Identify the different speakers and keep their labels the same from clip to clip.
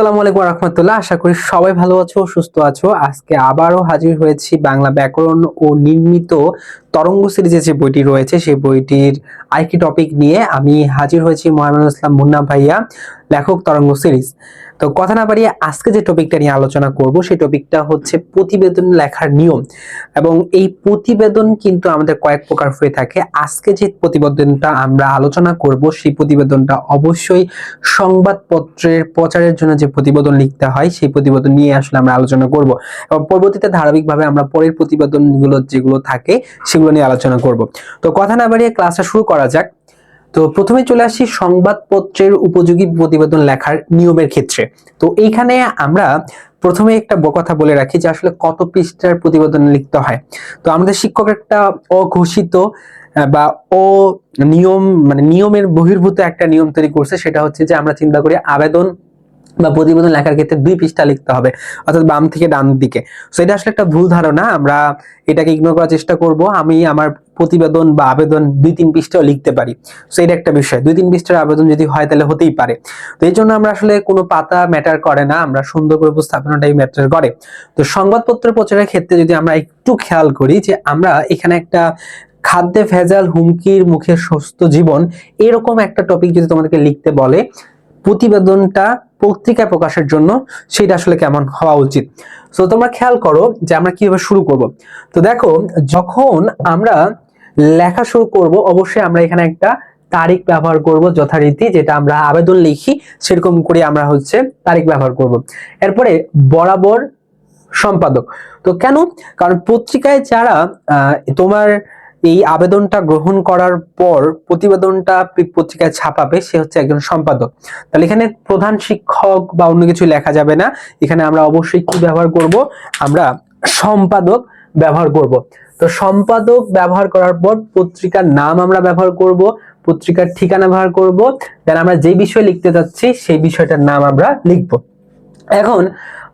Speaker 1: আসসালামু আলাইকুম রহমতুল্লাহ। আশা করি সবাই ভালো আছো, সুস্থ আছো। আজকে আবারও হাজির হয়েছি বাংলা ব্যাকরণ ও নির্মিত তরঙ্গ সিরিজে যে বইটি রয়েছে, সেই বইটির আরেকটি টপিক নিয়ে আমি হাজির হয়েছি মোহাম্মদ ইসলাম মুন্না ভাইয়া লেখক তরঙ্গ সিরিজ তো কথা না বাড়িয়ে আজকে যে টপিকটা নিয়ে আলোচনা করব, সেই টপিকটা হচ্ছে প্রতিবেদন লেখার নিয়ম। এবং এই প্রতিবেদন কিন্তু আমাদের কয়েক প্রকার হয়ে থাকে। আজকে যে প্রতিবেদনটা আমরা আলোচনা করব, সেই প্রতিবেদনটা অবশ্যই সংবাদপত্রের প্রচারের জন্য যে প্রতিবেদন লিখতে হয়, সেই প্রতিবেদন নিয়ে আসলে আমরা আলোচনা করব। এবং পরবর্তীতে ধারাবাহিকভাবে আমরা পরের প্রতিবেদনগুলো যেগুলো থাকে, সেগুলো নিয়ে আলোচনা করব। তো কথা না বাড়িয়ে ক্লাসটা শুরু করা যাক। তো প্রথমে চলে আসি সংবাদপত্রের উপযোগী প্রতিবেদন লেখার নিয়মের ক্ষেত্রে। তো এইখানে আমরা প্রথমে একটা কথা বলে রাখি যে আসলে কত পৃষ্ঠার প্রতিবেদন লিখতে হয়। তো আমাদের শিক্ষক একটা অঘোষিত বা ও নিয়ম মানে নিয়মের বহির্ভূত একটা নিয়ম তৈরি করছে, সেটা হচ্ছে যে আমরা চিন্তা করি আবেদন বা প্রতিবেদন লেখার ক্ষেত্রে দুই পৃষ্ঠা লিখতে হবে, অর্থাৎ বাম থেকে ডান দিকে। তো এটা আসলে একটা ভুল ধারণা, আমরা এটাকে ইগনোর করার চেষ্টা করব। আমি আমার প্রতিবেদন বা আবেদন দুই তিন পৃষ্ঠাও লিখতে পারি। তো এটা একটা বিষয়। দুই তিন পৃষ্ঠার আবেদন যদি হয় তাহলে হতেই পারে। তো এই জন্য আমরা আসলে কোনো পাতা ম্যাটার করে না, আমরা সুন্দর করে উপস্থাপনাটাই ম্যাটার করে। তো সংবাদপত্র প্রচারের ক্ষেত্রে যদি আমরা একটু খেয়াল করি যে আমরা এখানে একটা খাদ্যে ভেজাল হুমকির মুখে সুস্থ জীবন, এরকম একটা টপিক যদি তোমাদেরকে লিখতে বলে প্রতিবেদনটা পত্রিকায় প্রকাশের জন্য সেটা আসলে কেমন হওয়া উচিত। তো তোমরা খেয়াল করো যে আমরা কীভাবে শুরু করব। তো দেখো, যখন আমরা লেখা শুরু করব, অবশ্যই আমরা এখানে একটা তারিখ ব্যবহার করব যথারীতি, যেটা আমরা আবেদন লিখি, সেরকম করে আমরা হচ্ছে তারিখ ব্যবহার করব। এরপরে বরাবর সম্পাদক। তো কেন? কারণ পত্রিকায় যারা তোমার এই আবেদনটা গ্রহণ করার পর প্রতিবেদনটা পত্রিকায় ছাপাবে, সে হচ্ছে একজন সম্পাদক। তাহলে এখানে প্রধান শিক্ষক বা অন্য কিছু লেখা যাবে না। এখানে আমরা অবশ্যই কি ব্যবহার করব? আমরা সম্পাদক ব্যবহার করব। তো সম্পাদক ব্যবহার করার পর পত্রিকার নাম আমরা ব্যবহার করব, পত্রিকার ঠিকানা ব্যবহার করব। দেন আমরা যে বিষয় লিখতে যাচ্ছি, সেই বিষয়টার নাম আমরা লিখব। এখন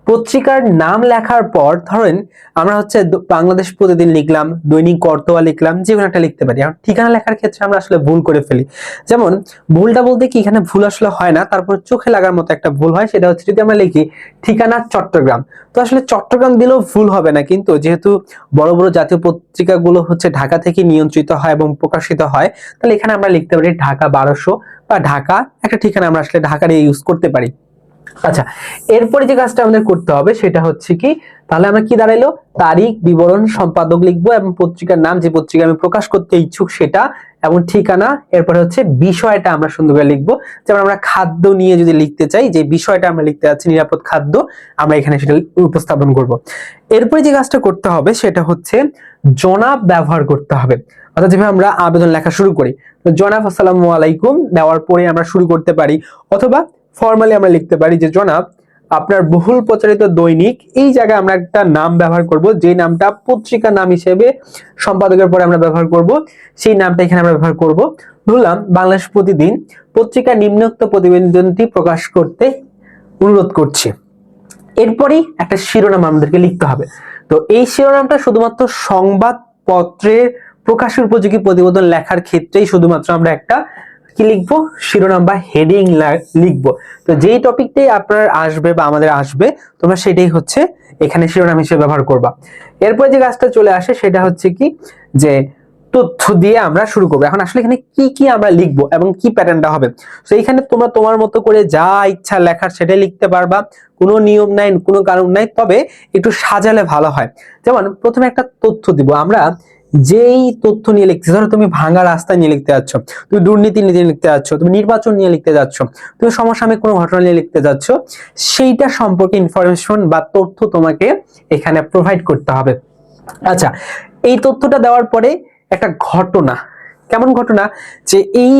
Speaker 1: পত্রিকার নাম লেখার পর ধরেন আমরা হচ্ছে বাংলাদেশ প্রতিদিন লিখলাম, দৈনিক কর্তোয়া লিখলাম, যে কোনো একটা লিখতে পারি। এখন ঠিকানা লেখার ক্ষেত্রে আমরা আসলে ভুল করে ফেলি। যেমন, ভুলটা বলতে কি এখানে ভুল আসলে হয় না, তারপর চোখে লাগার মতো একটা ভুল হয়, সেটা হচ্ছে যদি আমরা লিখি, ঠিকানা চট্টগ্রাম। তো আসলে চট্টগ্রাম দিলেও ভুল হবে না, কিন্তু যেহেতু বড় বড় জাতীয় পত্রিকাগুলো হচ্ছে ঢাকা থেকে নিয়ন্ত্রিত হয় এবং প্রকাশিত হয়, তাহলে এখানে আমরা লিখতে পারি ঢাকা বারোশো বা ঢাকা, একটা ঠিকানা আমরা আসলে ঢাকার ইউজ করতে পারি। আচ্ছা এরপরে যে কাজটা আমাদের করতে হবে সেটা হচ্ছে কি, তাহলে আমরা কি দাঁড়াইলো? তারিখ, বিবরণ, সম্পাদক লিখব এবং পত্রিকার নাম যে পত্রিকা আমি প্রকাশ করতে ইচ্ছুক সেটা এবং ঠিকানা, এরপরে হচ্ছে বিষয়টা আমরা সুন্দর করে লিখব। যেমন আমরা খাদ্য নিয়ে যদি লিখতে চাই, যে বিষয়টা আমরা লিখতে যাচ্ছি, নিরাপদ খাদ্য, আমরা এখানে সেটা উপস্থাপন করব। এরপরে যে কাজটা করতে হবে সেটা হচ্ছে জনাব ব্যবহার করতে হবে। অর্থাৎ যেভাবে আমরা আবেদন লেখা শুরু করি। জনাব, আসসালামু আলাইকুম, দেওয়ার পরে আমরা শুরু করতে পারি। অথবা ফর্মালি আমরা লিখতে পারি যে, জনাব, আপনার বহুল প্রচারিত দৈনিক, এই জায়গায় আমরা একটা নাম ব্যবহার করব, যে নামটা পত্রিকা নাম হিসেবে সম্পাদকের পরে আমরা ব্যবহার করব, সেই নামটা এখানে আমরা ব্যবহার করব। ধরলাম, বাংলাদেশ প্রতিদিন পত্রিকা নিম্নোক্ত প্রতিবেদনটি প্রকাশ করতে অনুরোধ করছি। এরপরেই একটা শিরোনাম আমাদেরকে লিখতে হবে। তো এই শিরোনামটা শুধুমাত্র সংবাদপত্রের প্রকাশের উপযোগী প্রতিবেদন লেখার ক্ষেত্রেই শুধুমাত্র আমরা একটা কি লিখব? শিরোনাম বা হেডিং লিখব। তো যেই টপিকটাই আপনার আসবে বা আমাদের আসবে, তোমরা সেটাই হচ্ছে এখানে শিরোনাম হিসেবে ব্যবহার করবা। এরপরে যে কাজটা চলে আসে, সেটা হচ্ছে কি? যে তথ্য দিয়ে আমরা শুরু করব। এখন আসলে এখানে কি কি আমরা লিখব এবং কি প্যাটার্নটা হবে? তো এইখানে তোমরা তোমার মতো করে যা ইচ্ছা লেখার সেটাই লিখতে পারবা। কোনো নিয়ম নাই, কোনো কারণ নাই, তবে একটু সাজালে ভালো হয়। যেমন প্রথমে একটা তথ্য দিব। আমরা যেই তথ্য নিয়ে লিখতে ধরো তুমি ভাঙা রাস্তা নিয়ে লিখতে যাচ্ছ তুমি দুর্নীতি নিয়ে লিখতে যাচ্ছ তুমি নির্বাচন নিয়ে লিখতে যাচ্ছ তুমি সমসাময়িক কোনো ঘটনা নিয়ে লিখতে যাচ্ছ সেইটা সম্পর্কে ইনফরমেশন বা তথ্য তোমাকে এখানে প্রোভাইড করতে হবে। আচ্ছা এই তথ্যটা দেওয়ার পরে একটা ঘটনা, কেমন ঘটনা? যে এই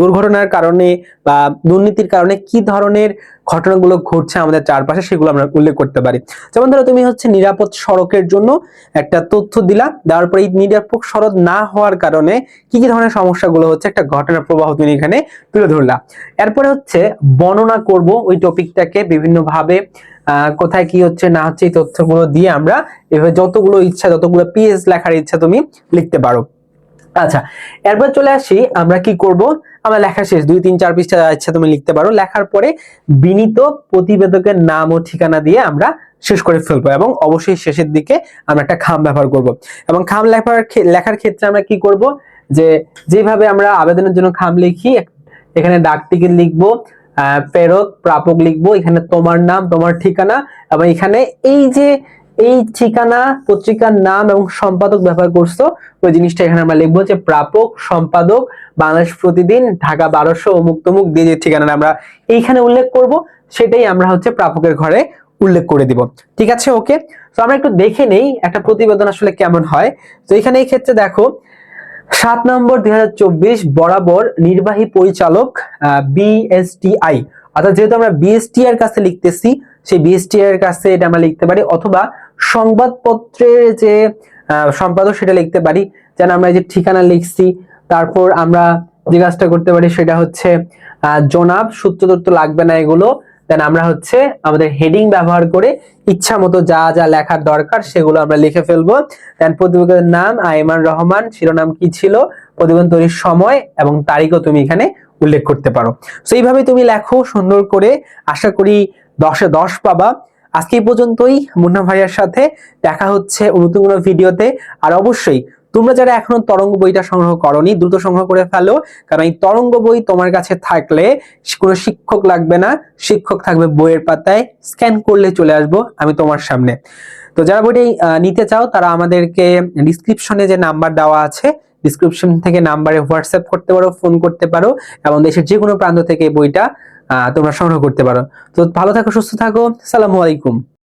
Speaker 1: দুর্ঘটনার কারণে বা দুর্নীতির কারণে কি ধরনের ঘটনাগুলো ঘটছে আমাদের চারপাশে সেগুলো আমরা উল্লেখ করতে পারি। যেমন ধরো তুমি হচ্ছে নিরাপদ সড়কের জন্য একটা তথ্য দিলা, দেওয়ার পরে এই নিরাপদ সড়ক না হওয়ার কারণে কি কি ধরনের সমস্যাগুলো হচ্ছে একটা ঘটনার প্রবাহ তুমি এখানে তুলে ধরলা। এরপরে হচ্ছে বর্ণনা করব ওই টপিকটাকে বিভিন্নভাবে কোথায় কি হচ্ছে না হচ্ছে এই তথ্যগুলো দিয়ে আমরা এভাবে যতগুলো ইচ্ছা, যতগুলো পিএস লেখার ইচ্ছা তুমি লিখতে পারো। আচ্ছা এরপর চলে আসি, আমরা কি করব? আমার লেখা শেষ, দুই, তিন, চার পৃষ্ঠা ইচ্ছা তুমি লিখতে পারো। লেখার পরে বিনীত প্রতিবেদকের নাম ও ঠিকানা দিয়ে আমরা শেষ করে ফেলব এবং অবশ্যই শেষের দিকে আমরা একটা খাম ব্যবহার করব। এবং খাম লেখার লেখার ক্ষেত্রে আমরা কি করব? যে, যেভাবে আমরা আবেদনের জন্য খাম লিখি এখানে ডাক টিকিট লিখব প্রেরক প্রাপক লিখব, এখানে তোমার নাম, তোমার ঠিকানা এবং এখানে এই যে এই ঠিকানা, পত্রিকার নাম এবং সম্পাদক ব্যবহার করছ, ওই জিনিসটা এখানে আমরা লিখব যে প্রাপক, সম্পাদক, বাংলাদেশ প্রতিদিন ঢাকা বারোশো অমুক তমুক দিয়ে যে ঠিকানাটা আমরা এইখানে উল্লেখ করব, সেটাই আমরা হচ্ছে প্রাপকের ঘরে উল্লেখ করে দিব। ঠিক আছে, ওকে? তো আমরা একটু দেখে নেই একটা প্রতিবেদন আসলে কেমন হয়। তো এখানে এই ক্ষেত্রে দেখো, সাত নম্বর দুই হাজার চব্বিশ বরাবর নির্বাহী পরিচালক বিএসটিআই অর্থাৎ যেহেতু আমরা বিএসটি এর কাছে লিখতেছি, সেই বিএসটি এর কাছে এটা আমরা লিখতে পারি, অথবা সংবাদপত্রের যে সম্পাদক সেটা লিখতে পারি। যেন আমরা যে ঠিকানা লিখছি, তারপর আমরা যে কাজটা করতে পারি সেটা হচ্ছে জনাব সূত্র তথ্য লাগবে না এগুলো, দেন আমরা হচ্ছে আমাদের হেডিং ব্যবহার করে ইচ্ছা মতো যা যা লেখার দরকার সেগুলো আমরা লিখে ফেলব। দেন প্রতিবেদকের নাম, আইমান রহমান, শিরোনাম কি ছিল প্রতিবেদন তৈরির সময় এবং তারিখও তুমি এখানে উল্লেখ করতে পারো। তো এইভাবে তুমি লেখো, সুন্দর করে আশা করি দশে দশ পাবা। আজকে পর্যন্তই, মুন্না ভাইয়ার সাথে দেখা হচ্ছে নতুন কোনো ভিডিওতে। আর অবশ্যই, তোমরা যারা এখনও তরঙ্গ বইটা সংগ্রহ করনি, দ্রুত সংগ্রহ করে ফেলো, কারণ এই তরঙ্গ বই তোমার কাছে থাকলে কোনো শিক্ষক লাগবে না। শিক্ষক থাকবে বইয়ের পাতায়, স্ক্যান করলে চলে আসব আমি তোমার সামনে। তো যারা বইটি নিতে চাও, তারা আমাদেরকে ডিসক্রিপশনে যে নাম্বার দেওয়া আছে ডিসক্রিপশন থেকে নাম্বারে হোয়াটসঅ্যাপ করতে পারো ফোন করতে পারো এবং দেশের যে কোনো প্রান্ত থেকে বইটা তোমরা সংগ্রহ করতে পারো। তো ভালো থাকো, সুস্থ থাকো। সালামু আলাইকুম।